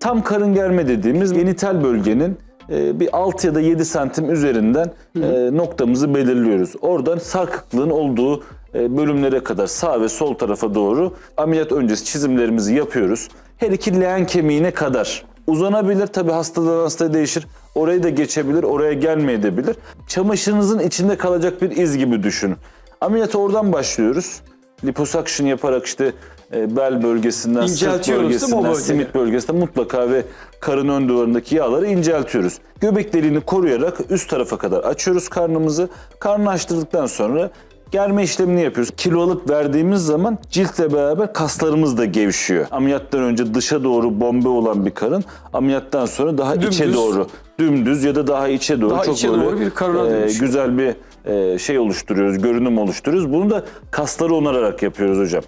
Tam karın germe dediğimiz genital bölgenin e, bir 6 ya da 7 santim üzerinden e, noktamızı belirliyoruz. Oradan sarkıklığın olduğu e, bölümlere kadar sağ ve sol tarafa doğru ameliyat öncesi çizimlerimizi yapıyoruz. Her iki leğen kemiğine kadar uzanabilir tabi hastadan hastaya değişir. Orayı da geçebilir, oraya gelmeyebilir. Çamaşırınızın içinde kalacak bir iz gibi düşünün. Ameliyata oradan başlıyoruz. Liposuction yaparak işte bel bölgesinden, sırt bölgesinden, simit bölgesinde mutlaka ve karın ön duvarındaki yağları inceltiyoruz. Göbek deliğini koruyarak üst tarafa kadar açıyoruz karnımızı. Karnını açtırdıktan sonra germe işlemini yapıyoruz. Kilo alıp verdiğimiz zaman ciltle beraber kaslarımız da gevşiyor. Ameliyattan önce dışa doğru bombe olan bir karın ameliyattan sonra daha içe Dümdüz. doğru dümdüz ya da daha içe doğru Daha çok içe böyle doğru bir karına e, güzel bir e, şey oluşturuyoruz, görünüm oluşturuyoruz. Bunu da kasları onararak yapıyoruz hocam.